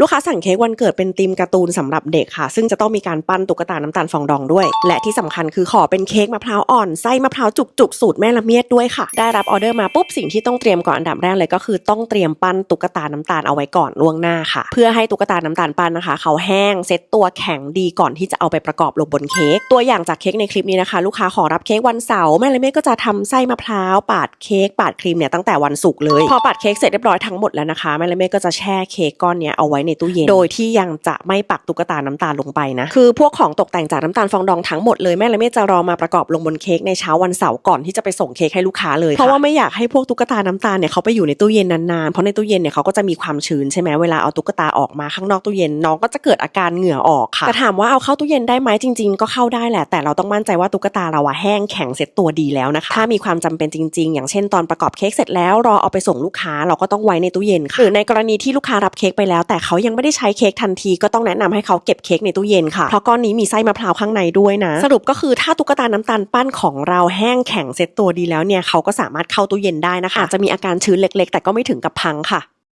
ลูกค้าสั่งเค้กวันเกิดเป็นธีมการ์ตูนสำหรับเด็กค่ะ ซึ่งจะต้องมีการปั้นตุ๊กตาน้ำตาลฟองดองด้วย และที่สำคัญคือขอเป็นเค้กมะพร้าวอ่อนไส้มะพร้าวจุกๆสูตรแม่ละเมียดด้วยค่ะ ได้รับออเดอร์มาปุ๊บสิ่งที่ต้องเตรียมก่อนอันดับแรกเลยก็คือต้องเตรียมปั้นตุ๊กตาน้ำตาลเอาไว้ก่อนล่วงหน้าค่ะ เพื่อให้ตุ๊กตาน้ำตาลปั้นนะคะ เขาแห้งเซ็ตตัวแข็งดีก่อนที่จะเอาไปประกอบลงบนเค้กตัวอย่างจากเค้กในคลิปนี้นะคะ ลูกค้าขอรับเค้กวันเสาร์แม่ละเมียดก็จะทำไส้มะพร้าวปาดเค้กปาดครีมเนี่ยตั้งแต่วันศุกร์เลยพอปาดเค้กเสร็จเรียบร้อยทั้งหมดแล้วนะคะแม่ละเมียดก็จะแช่เค้กก้อนเนี้ยเอาไว้ในตู้เย็น โดยที่ยังจะไม่ปักตุ๊กตาน้ำตาลลงไปนะ คือพวกของตกแต่งจากน้ำตาลฟองดองทั้งหมดเลยแม่ละเมียดจะรอมาประกอบลงบนเค้กในเช้าวันเสาร์ก่อนที่จะไปส่งเค้กให้ลูกค้าเลย เพราะว่าไม่อยากให้พวกตุ๊กตาน้ำตาลเนี่ยเขาไปอยู่ในตู้เย็นนานๆ เพราะในตู้เย็นเนี่ยเขาก็จะมีความชื้นใช่ไหมเวลาเอาตุ๊กตาออกมาข้างนอกตู้เย็นน้องก็จะเกิดอาการเหงื่อออกค่ะแต่ถามว่าเอาเข้าตู้เย็นได้ไหมจริง ๆ ก็เข้าได้แหละ แต่เราต้องมั่นใจว่าตุ๊กตาเราอะแห้งแข็งเสร็จตัวดีแล้วนะคะถ้ามีความจำเป็นจริง ๆ อย่างเช่นตอนประกอบเค้กเสร็จแล้วรอเอาไปส่งลูกค้าเราก็ต้องไว้ในตู้เย็นค่ะหรือในกรณีที่ลูกค้ารับเค้กไปแล้วแต่เขายังไม่ได้ใช้เค้กทันทีก็ต้องแนะนำให้เขาเก็บเค้กในตู้เย็นค่ะเพราะก้อนนี้มีไส้มะพร้าวข้างในด้วยนะ สรุปก็คือถ้าตุ๊กตาน้ำตาลปั้นของเราแห้งแข็งเซ็ตตัวดีแล้วเนี่ยเขาก็สามารถเข้าตู้เย็นได้นะคะอาจจะมีอาการชื้นเล็ก ๆ แต่ก็ไม่ถึงกับพังค่ะ